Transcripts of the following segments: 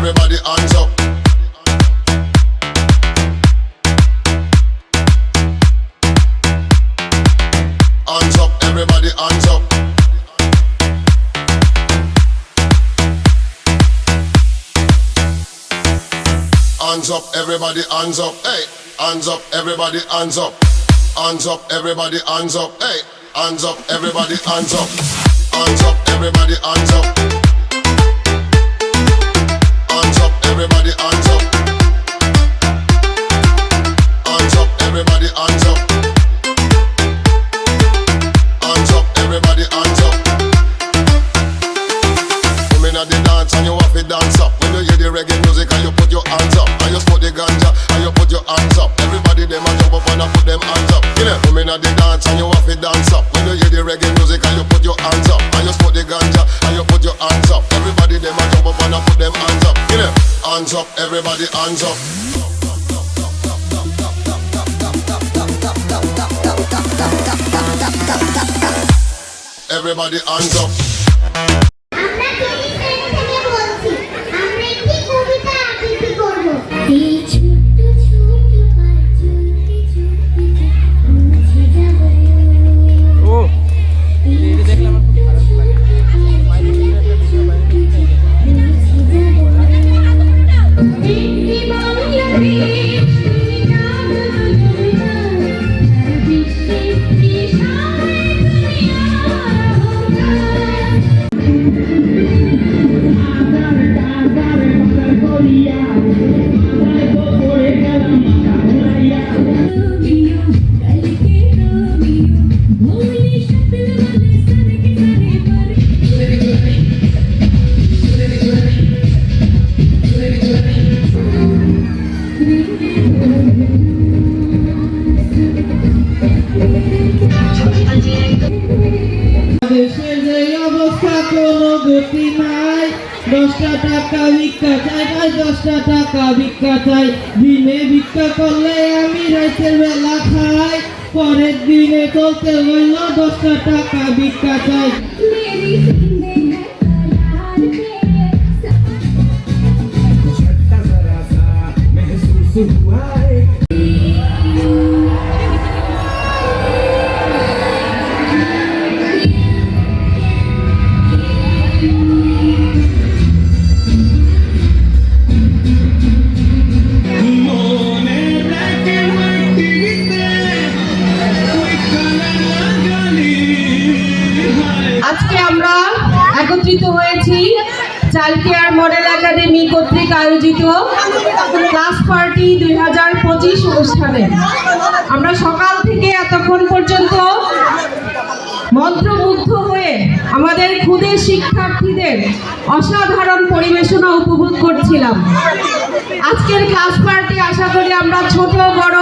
everybody hands up. Hands up, everybody hands up. Hands up, everybody hands up. Hey, hands up, everybody hands up. Hands up, everybody hands up. Hey, hands up, everybody hands up. Hands up, everybody hands up. To dance up. When you hear the reggae music and you put your hands up. And you smoke the ganja and you put your hands up. Everybody them a jump up and a put them hands up. You know, come in at the dance and you have to dance up. When you hear the reggae music and you put your hands up. And you smoke the ganja and you put your hands up. Everybody them a jump up and a put them hands up. You know, hands up, everybody hands up. Everybody hands up. দশটা টাকা ভিক্ষা চাই ভাই দশটা টাকা ভিক্ষা চাই দিনে ভিক্ষা করলে আমি রাতের বেলা খাই পরের দিনে চলতে হইল দশটা টাকা ভিক্ষা চাই। আজকে আমরা একত্রিত হয়েছি চালকেয়ার মডেল একাডেমি কর্তৃক আয়োজিত ক্লাস পার্টি দুই হাজার পঁচিশ অনুষ্ঠানে। আমরা সকাল থেকে এতক্ষণ পর্যন্ত মন্ত্রমুগ্ধ হয়ে আমাদের ক্ষুদে শিক্ষার্থীদের অসাধারণ পরিবেশনা উপভোগ করছিলাম। আজকের ক্লাস পার্টি আশা করি আমরা ছোট, বড়,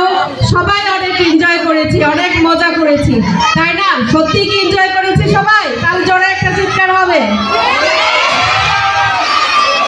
সবাই অনেক এনজয় করেছি, অনেক মজা করেছি। তাই না? সত্যি কি এনজয়